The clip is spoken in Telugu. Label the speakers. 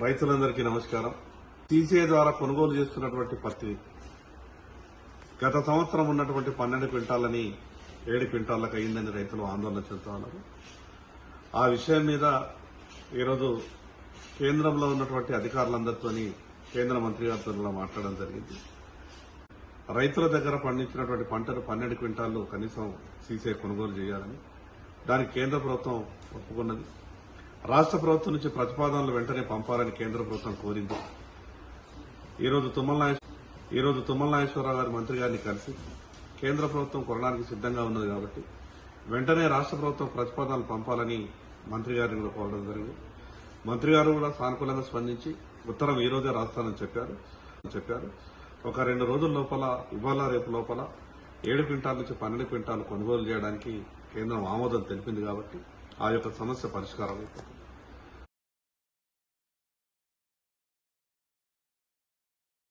Speaker 1: రైతులందరికీ నమస్కారం. సీసీఐ ద్వారా కొనుగోలు చేస్తున్నటువంటి పత్తి గత సంవత్సరం ఉన్నటువంటి పన్నెండు క్వింటాలని ఏడు క్వింటాలకు అయిందని రైతులు ఆందోళన చెందుతా ఉన్నారు. ఆ విషయం మీద ఈరోజు కేంద్రంలో ఉన్నటువంటి అధికారులందరితోని కేంద్ర మంత్రి గారితో మాట్లాడడం జరిగింది. రైతుల దగ్గర పండించినటువంటి పంటను పన్నెండు క్వింటాలు కనీసం సీసీఐ కొనుగోలు చేయాలని దానికి కేంద్ర ప్రభుత్వం ఒప్పుకున్నది. రాష్ట్ర ప్రభుత్వం నుంచి ప్రతిపాదనలు వెంటనే పంపాలని కేంద్ర ప్రభుత్వం కోరింది. ఈరోజు తుమ్మల ఈరోజు తుమ్మల నాగేశ్వరరావు గారి మంత్రి గారిని కలిసి కేంద్ర ప్రభుత్వం కొనడానికి సిద్ధంగా ఉన్నది కాబట్టి వెంటనే రాష్ట్ర ప్రభుత్వం ప్రతిపాదనలు పంపాలని మంత్రి గారిని కూడా కోరడం జరిగింది. మంత్రి గారు కూడా సానుకూలంగా స్పందించి ఉత్తరం ఈ రోజే రాస్తానని చెప్పారు. చెప్పారు. ఒక రెండు రోజుల లోపల ఇవాళ రేపు లోపల ఏడు క్వింటాల నుంచి పన్నెండు క్వింటాలు కొనుగోలు చేయడానికి కేంద్రం ఆమోదం తెలిపింది కాబట్టి ఆ యొక్క సమస్య పరిష్కారం అవుతుంది